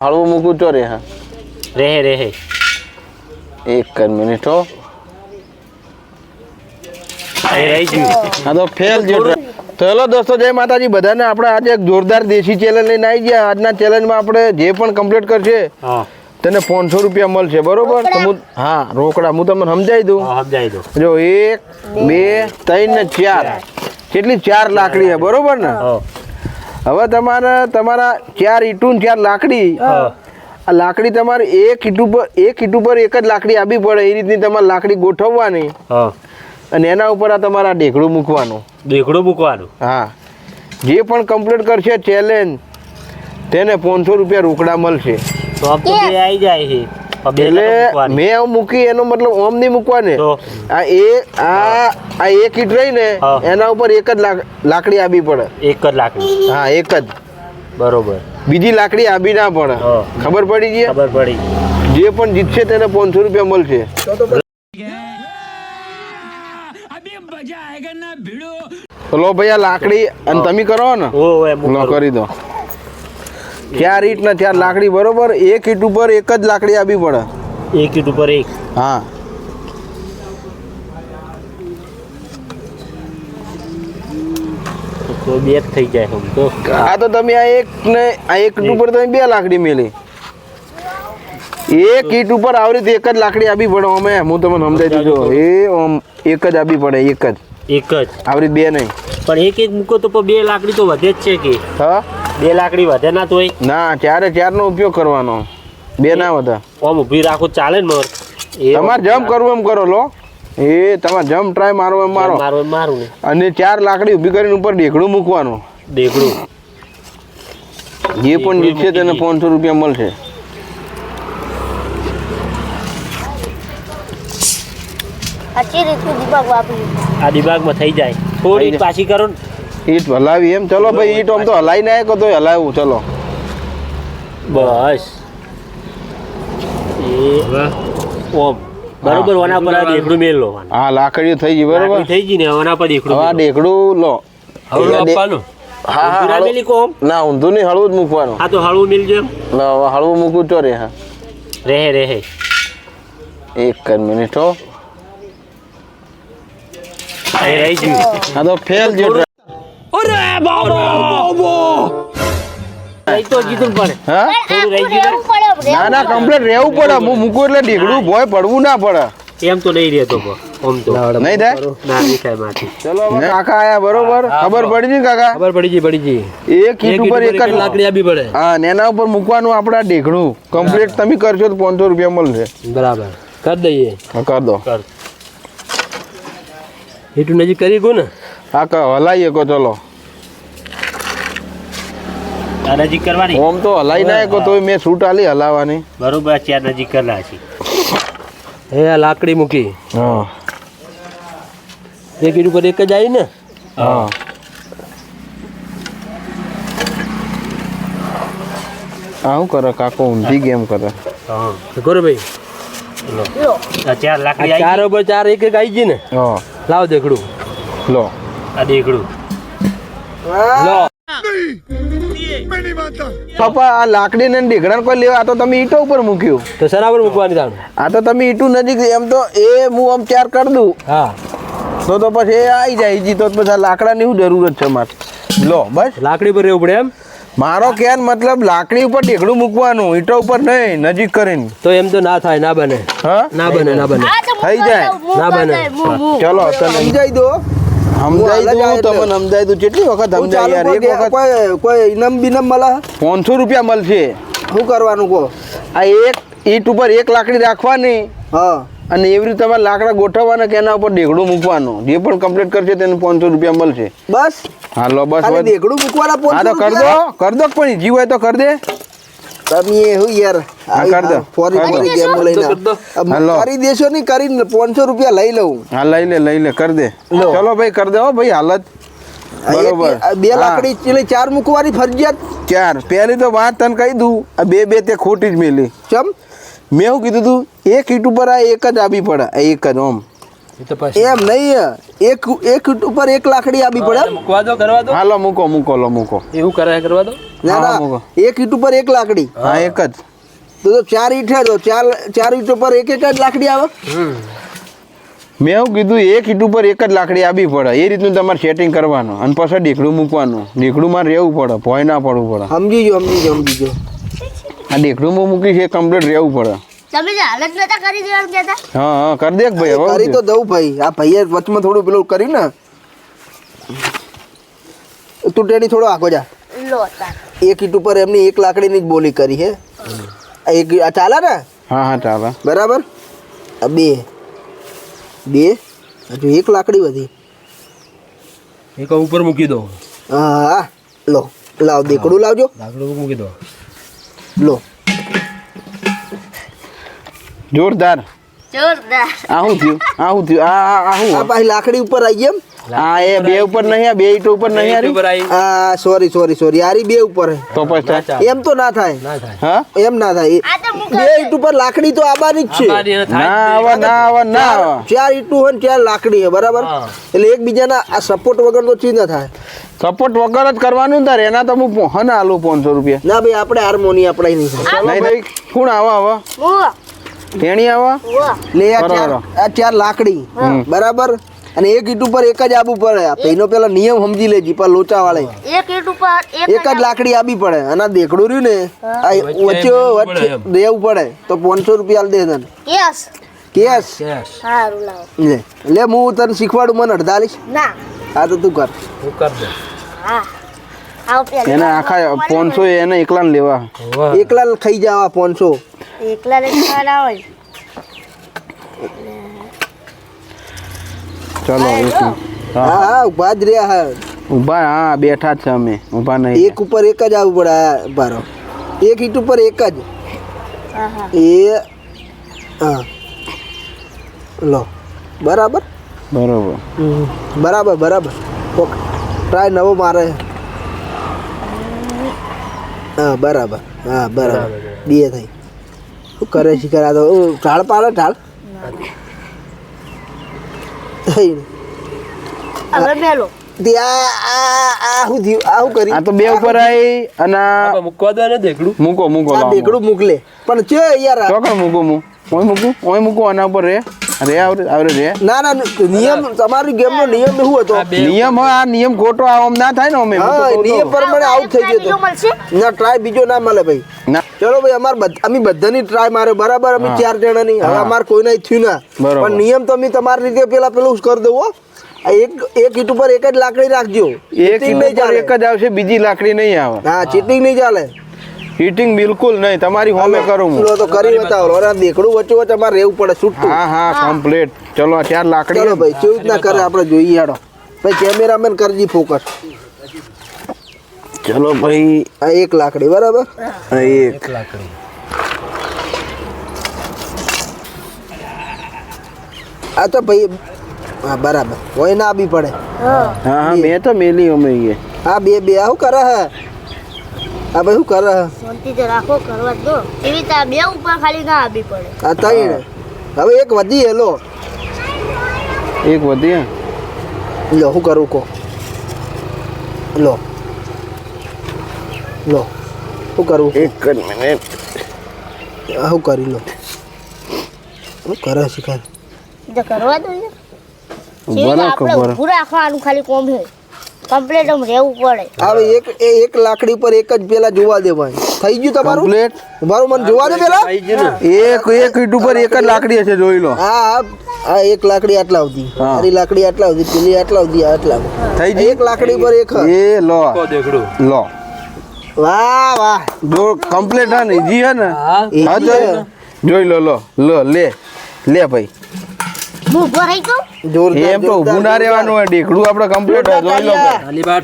હળવું મૂકું તો રે હા. રહે રહે. એક મિનિટ હો. એ રહી ગયું. આ તો ફેલ જેટલો તો હેલો દોસ્તો જય માતાજી. બધાને આપણે આજે એક જોરદાર દેશી ચેલેન્જ લઈને આવી ગયા. આજના ચેલેન્જમાં આપણે જે પણ કમ્પ્લીટ કરશે તેને પાંચસો રૂપિયા મળશે બરોબર? હા રોકડા. હું તમને સમજાવી દઉં? સમજાવી જો એક બે ત્રણ ને ચાર. કેટલી ચાર લાકડી છે બરોબર ને? હવે તમારે તમારા ચાર ઈટું ચાર લાકડી. આ લાકડી તમારે એક ઈટુ પર એક ઈટુ પર એક જ લાકડી આપવી પડે એ રીતની તમારે લાકડી ગોઠવવાની. અને એના ઉપર આ તમારા ઢેકડું મૂકવાનું. ઢેકડું મૂકવાનું? હા. જે પણ કમ્પ્લીટ કરશે ચેલેન્જ તેને પાંચસો રૂપિયા રોકડા મળશે. તો આવી જાય છે. એટલે મેં આવું મૂકી એનો મતલબ ઓમ નહીં મૂકવાને? આ એ આ આ એક ઈટ રહી ને એના ઉપર એક જ લાકડી આપવી પડે. એક જ લાકડી? હા એક જ. બરોબર. બીજી લાકડી આપી ના પડે. ખબર પડી ગઈ? ખબર પડી જે પણ જીતશે તેને પાંચસો રૂપિયા મળશે. તો લો ભાઈ આ લાકડી અને તમે કરો ને. કરી દો. ચાર ઈટ ને ચાર લાકડી બરોબર? એક ઈટ ઉપર એક જ લાકડી આપી પડે. એક ઈટ ઉપર એક. હા. તો બે જ થઈ જાય આમ તો. આ તો તમે આ એક ને આ એક ઈટ ઉપર તમે બે લાકડી મેલી. એક ઈટ ઉપર આવી રીતે એક જ લાકડી આપી પડે અમે હું તમને સમજાવી દીધું. એ એક જ આપી પડે એક જ. એક જ. આવરી બે નહીં. પણ એક એક મૂકો તો બે લાકડી તો વધે જ છે કે. હા? બે લાકડી વધે ના તો ના ચારે ચારનો ઉપયોગ કરવાનો? બે ના વધે. આમ ઊભી રાખો ચાલે ને મોર. એ તમારે જમ કરવું એમ કરો લો. એ તમારે જમ ટ્રાય મારો એમ મારો. મારો એમ મારું ને. અને ચાર લાકડી ઊભી કરીને ઉપર ઢેકડું મૂકવાનું. ઢેકડું જે પણ જીતશે તેને પાંચસો રૂપિયા મળશે. સાચી રીતનું દીપક વાપરી આ દિમાગમાં થઈ જાય. થોડી પાછી કરો ઈટ હલાવી એમ. ચલો ભાઈ ઈટ આમ તો હલાવી ના તો હલાવું? ચલો. બસ. એ ઓમ. બરોબર ઓના પર આ દેખડું મેલ લો. હા લાકડીઓ થઈ ગઈ બરોબર? થઈ ગઈ ને ઓના પર દેખડું હા દેખડું લો. હવે આપવાનું. હા હા ઊંધું ના હળવું- મેલી કોમ ના ઊંધું નહીં હળવું જ મૂકવાનું. આ તો હળવું મેલજો લો, હળવું મૂકું તો રે હા. રહે રહે. એક જ મિનિટ હો. એ રહી ગયું આ તો ફેલ જેટલો રહી તો જીતું પડે. હા? થોડું રહી ગયું ના? ના કમ્પ્લીટ રહેવું પડે. હું મૂકું એટલે ઢેકડું ભોય પડવું ના પડે. એમ તો નહીં રહેતો ઓમ તો. નહીં થાય ના નહીં થાય માથી ચલો કાકા આયા બરોબર? ખબર પડી ગઈ કાકા? ખબર પડી ગઈ પડી ગઈ. એક ઈટ ઉપર એક જ લાકડી આપી પડે. હા ને એના ઉપર મૂકવાનું આપણા ઢેકણું કમ્પ્લીટ તમે કરશો તો પાંચસો રૂપિયા મળશે. બરાબર. કરી દઈએ. હા કર દો. કર. એટલું નજીક કરી ગયું ને? હા ક હલાઈએ કો ચલો. નજીક કરવાની? ઓમ તો હલાઈ ના કો તો મેં છૂટ આલી હલાવાની. બરોબર આ ચાર નજીક કરેલા છે. હે આ લાકડી મૂકી. હા. એક ઈટ પર એક જ આવી ને હા. આવું શું કરે કાકો? ઊંધી ગેમ કરે. હા. કરો ભાઈ? લો. ચાર લાકડી ચાર ઉપર ચાર એક એક આવી ગઈ ને? લાવ દેખડું. લો. આ દેખડું. લો. પપ્પા આ લાકડી ને ઢીકડા કોઈ લેવા આ તો તમે ઈટો ઉપર મૂક્યું. તો સના પર મૂકવાની તાણ? આ તો તમે ઈટું નજીક એમ તો એ હું આમ ચાર કરી દઉં. હા. તો તો પછી એ આવી જાય જી તો પછી લાકડાની શું જરૂરત છે મારે? લો બસ. લાકડી પર રહેવું પડે એમ? મારો કેન મતલબ લાકડી ઉપર ઢેકડું મૂકવાનું ઈટો ઉપર નહીં નજીક કરીને. તો એમ તો ના થાય ના બને. હા? ના બને ના બને. થઈ જાય. ના બને. ચલો તને સમજાઈ દો સમજાઈ દઉં તમને સમજાઈ દઉં. કેટલી વખત સમજાય યાર? એક વખત કોઈ કોઈ ઇનામ બિનામ મળે? પાંચસો રૂપિયા મળશે. શું કરવાનું કહો? આ એક ઈટ ઉપર એક લાકડી રાખવાની. હા. અને એવી રીતે તમારે લાકડા ગોઠવવાના કે એના ઉપર ઢેકડું મૂકવાનો? જે પણ કમ્પ્લીટ કરશે તેને પાંચસો રૂપિયા મળશે. બસ? હાલો બસ ખાલી મૂકવાના હા તો કર દો? કર દો પણ જી હોય તો કર દે. તમે શું યાર હા, કર દો. ફોરી કર દો. ફોરી ગેમ લઈને. કર દો. આમ હાલો. કરી દેશો નહીં કરીને પાંચસો રૂપિયા લઈ લઉં. હા લઈ લે લઈ લે કર દે. ચલો ભાઈ કર દે હો ભાઈ હાલત. બરોબર. બે લાકડી એટલે ચાર મૂકવાની ફરજિયાત. ચાર. પહેલી તો વાત તને કહી દઉં. આ બે બે તે ખોટી જ મેલી. ચમ? મેં શું કીધું તું? એક ઈટ ઉપર આ એક જ આવી પડે. એક જ ઓમ. એ તો પછી એમ નહીં એક એક ઈંટ ઉપર એક લાકડી આપી પડે? મૂકવા દો કરવા દો. હાલો મૂકો મૂકો લો મૂકો. એવું કરાય કરવા દો. ના ના. મૂકો. એક ઈંટ ઉપર એક લાકડી. હા એક જ. તો તો ચાર ઈટ છે તો ચાર ચાર ઈંટ ઉપર એક એક જ લાકડી આવે? મેં એવું કીધું એક ઈંટ ઉપર એક જ લાકડી આવી પડે. એ રીતનું તમારે સેટિંગ કરવાનું. અને પછી ઢીકડું મૂકવાનું. ઢીકડું રહેવું પડે ભોય ના પડવું પડે. સમજી ગયો સમજી ગયો સમજી ગયો. આ ઢીકડું મૂકી છે કમ્પ્લીટ રહેવું પડે. તમે જે હાલત નતા કરી દેવાનું કહેતા? હા હા કરી દેખ ભાઈ હવે કરી તો દઉં ભાઈ. આ ભાઈએ વચમાં થોડું પેલું કર્યું ને. તું ટેડી થોડો આગો જા. એક ઈટ ઉપર એમની એક લાકડીની જ બોલી કરી હે આ એક આ ચાલે ને? હા હા ચાલે. બરાબર? આ બે. બે? હજુ એક લાકડી વધી એક ઉપર મૂકી દો. હા હા લો લાવ દેકડું લાવજો. લાકડું મૂકી દો. લો. જોરદાર. જોરદાર. આ શું થયું આ શું થયું. આ આ- આ આ પાછી લાકડી ઉપર આવી એમ? આ એ બે ઉપર નહીં આ બે ઈટ ઉપર નહીં આરી આ સોરી સોરી સોરી આરી બે ઉપર. તો પછી એમ તો ના થાય. હા? એમ ના થાય. આ તો મૂકો બે ઈટ ઉપર લાકડી તો આબાની જ છે. ના આવા ના આવા ના આવા. ચાર ઈંટું હોય ને ચાર લાકડી હે બરાબર? એટલે એકબીજાના આ સપોર્ટ વગર તો ચીજ ના થાય. સપોર્ટ વગર જ કરવાનું તારે. એના તો હું હન આલું પાંચસો રૂપિયા. ના ભાઈ આપણે હાર્મોની આપણે નહીં કોણ આવા આવા? તેણી આવા? લે આ ચાર આ ચાર લાકડી. બરાબર? અને એક ઈટ ઉપર એક જ આબુ પડે. આ પેલો પેલા નિયમ સમજી લેજી પણ લોચા વાળે એક ઈટ ઉપર એક જ લાકડી આબી પડે. અને આ દેખડું રહ્યું ને આ વચ્ચે વચ્ચે દેવું પડે તો પાંચસો રૂપિયા દે તને. કેસ કેસ સારું લાવ. લે. લે હું તને શીખવાડું મને અડધાલીસ. ના. આ તો તું કર. હું કર દે હા. એને આખા પાંચસો એને એકલા ને લેવા. એકલા ખાઈ જવા પાંચસો. એકલા ખાવાના હોય. ચલો હા હા. ઊભા જ રહ્યા હા. ઊભા હા બેઠા છે અમે. ઊભા નહીં. એક ઉપર એક જ આવવું પડે બારો એક ઈટ ઉપર એક જ. એ હા. લો. બરાબર? બરાબર. બરાબર બરાબર. ઓકે. ટ્રાય નવો મારે. હા બરાબર. હા બરાબર. બે થઈ. શું કરે છે કરા તો? ઢાળ પાડે ઢાળ. હવે મેલો. તે આ આ આ શું થયું આ શું તો બે ઉપર આવી અને આ આપણે મૂકવા દો ને દેખડું મૂકો મૂકો મૂકલે પણ મૂકો મૂકો મૂકું મૂકું મૂકું આના ઉપર રે. રે આવરે આવરે રે. ના ના નિયમ તમારી ગેમનો નિયમ શું હતો? નિયમ હોય આ નિયમ ખોટો આમ ના થાય ને અમે નિયમ પ્રમાણે આઉટ થઈ ગયો મળશે? ના ટ્રાય બીજો ના મળે ભાઈ. ના. ચલો ભાઈ અમાર બધ- અમે બધાની ટ્રાય મારે બરાબર અમે ચાર જણાની. હવે અમાર કોઈને થયું ના. પણ નિયમ તો અમે તમારી રીતે પેલા પેલું જ કરી દેવો. આ એક એક ઈટ ઉપર એક જ લાકડી રાખજો. એક નહીં ઉપર ચાલે. એક જ આવશે બીજી લાકડી નહીં આવે. હા ચીટિંગ નહીં ચાલે. હીટિંગ બિલકુલ નહીં. તમારી હોમે કરું હું. તો કરી બતાવો. અરે દેખડું વચ્ચે વચ્ચે અમારે રહેવું પડે છૂટું હા હા કમ્પ્લીટ ચલો આ ચાર લાકડી ચલો ભાઈ કેવું રીતના કરે આપણે જોઈએ હેડો. ભાઈ કેમેરામેન કરજી ફોકસ ચલો ભાઈ. આ એક લાકડી બરાબર? આ એક. લાકડી. આ તો ભાઈ હા બરાબર. હોય ના બી પડે. હા. હા હા મેં તો મેલી અમે હા બે બે. આવું કરે હે? આ બધું શું કરે. શાંતિ તો રાખો કરવા દો. એવી તા બે ઉપર ખાલી ના આવી પડે. આ ત્રણ હવે એક વધી હેલો એક વધી હે? લો શું કરું કો લો. લો. શું કરવું એક જ મિનિટ. આ શું કરી લો શું કરે શિકાર. કરવા દો યાર ઊભા એવી ના આપણે રાખવાનું ખાલી કોમ છે. કમ્પ્લેટ આમ રહેવું પડે. હવે એક એ એક લાકડી પર એક જ પેલા જોવા દે ભાઈ. થઈ ગયું તમારું? કમ્પ્લીટ. મારું મન જોવા દે પેલા? એક એક ઈટ ઉપર એક જ લાકડી હશે જોઈ લો. હા હા. આ એક લાકડી આટલા આવતી મારી લાકડી આટલા આવતી પેલી આટલા આવતી આટલા થઈ ગઈ એક લાકડી પર એક. એ લો. દેખડું. લો. વાહ વાહ. જો કમ્પ્લીટ હે ને જી હે ને? હા જોઈ લો. લો લો. લે. લે ભાઈ. હું ઊભો રહી જોરદાર એમ તો ઊભું ના રહેવાનું હોય ઢીકડું આપણે કમ્પ્લીટ હોય જોઈ લો. ભાઈ. ખાલી બાર